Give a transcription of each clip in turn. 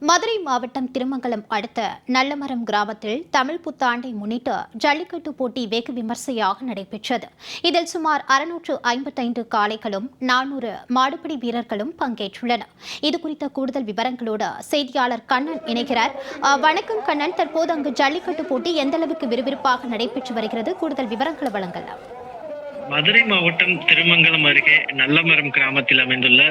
மதுரை மாவட்டம் திருமங்கலம் அடுத்த நல்லமரம் கிராமத்தில் தமிழ் புத்தாண்டை முன்னிட்டு ஜல்லிக்கட்டு போட்டி வெகு விமர்சையாக நடைபெற்றது. இதில் சுமார் அறுநூற்று ஐம்பத்தைந்து காளைகளும் நானூறு மாடுபிடி வீரர்களும் பங்கேற்றுள்ளனர். இது குறித்த கூடுதல் விவரங்களோடு செய்தியாளர் கண்ணன் இணைகிறார். வணக்கம் கண்ணன். தற்போது அங்கு ஜல்லிக்கட்டு போட்டி எந்தளவுக்கு விறுவிறுப்பாக நடைபெற்று வருகிறது? கூடுதல் விவரங்களை வழங்கலாம். மதுரை மாவட்டம் திருமங்கலம் அருகே நல்லமரம் கிராமத்தில் அமைந்துள்ள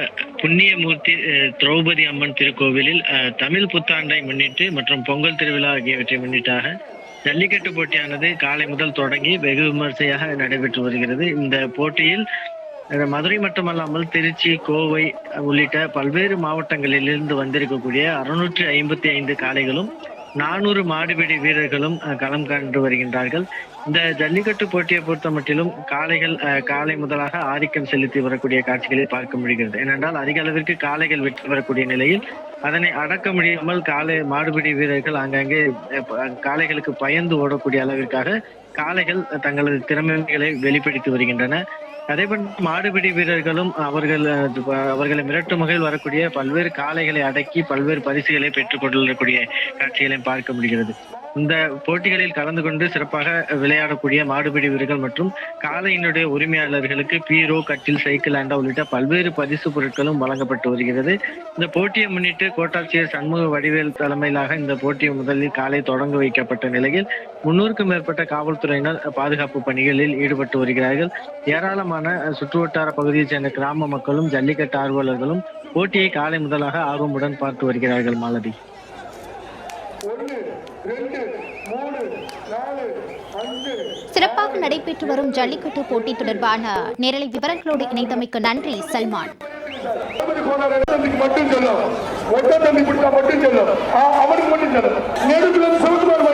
புண்ணியமூர்த்தி திரௌபதி அம்மன் திருக்கோவிலில் தமிழ் புத்தாண்டை முன்னிட்டு மற்றும் பொங்கல் திருவிழா ஆகியவற்றை முன்னிட்டாக ஜல்லிக்கட்டு போட்டியானது காலை முதல் தொடங்கி வெகு விமர்சையாக நடைபெற்று வருகிறது. இந்த போட்டியில் மதுரை மட்டுமல்லாமல் திருச்சி கோவை உள்ளிட்ட பல்வேறு மாவட்டங்களிலிருந்து வந்திருக்கக்கூடிய அறுநூற்றி ஐம்பத்தி ஐந்து காளைகளும் நானூறு மாடுபிடி வீரர்களும் களம் கண்டு வருகின்றார்கள். இந்த ஜல்லிக்கட்டு போட்டியை பொறுத்த மட்டிலும் காளைகள் காலை முதலாக ஆதிக்கம் செலுத்தி வரக்கூடிய காட்சிகளை பார்க்க முடிகிறது. ஏனென்றால் அதிக அளவிற்கு காளைகள் வெற்றி வரக்கூடிய நிலையில் அதனை அடக்க முடியாமல் காளை மாடுபிடி வீரர்கள் ஆங்காங்கே காளைகளுக்கு பயந்து ஓடக்கூடிய அளவிற்காக காளைகள் தங்களது திறமைகளை வெளிப்படுத்தி வருகின்றன. அதேபோல் மாடுபிடி வீரர்களும் அவர்கள் அஹ், அவர்களை மிரட்டும் வகையில் வரக்கூடிய பல்வேறு காளைகளை அடக்கி பல்வேறு பரிசுகளை பெற்றுக் கொள்ளக்கூடிய காட்சிகளையும் பார்க்க முடிகிறது. இந்த போட்டிகளில் கலந்து கொண்டு சிறப்பாக விளையாடக்கூடிய மாடுபிடி வீரர்கள் மற்றும் காளையினுடைய உரிமையாளர்களுக்கு பீரோ கட்டில் சைக்கிள் ஆண்டா உள்ளிட்ட பல்வேறு பரிசு பொருட்களும் வழங்கப்பட்டு வருகிறது. இந்த போட்டியை முன்னிட்டு கோட்டாட்சியர் சண்முக வடிவேல் தலைமையிலாக இந்த போட்டியை முதலில் காலை தொடங்க வைக்கப்பட்ட நிலையில் முன்னூறுக்கும் மேற்பட்ட காவல்துறையினர் பாதுகாப்பு பணிகளில் ஈடுபட்டு வருகிறார்கள். ஏராளமான சுற்றுவட்டார பகுதியைச் சேர்ந்த கிராம மக்களும் ஜல்லிக்கட்டு ஆர்வலர்களும் போட்டியை காலை முதலாக ஆர்வமுடன் பார்த்து வருகிறார்கள் மாலதி. சிறப்பாக நடைபெற்று வரும் ஜல்லிக்கட்டு போட்டி தொடர்பான நேரலை விவரங்களோடு இணைந்தமைக்கு நன்றி சல்மான். மட்டும் சொல்லும். மட்டும் சொல்லும். அவனுக்கு மட்டும் சொல்லும்.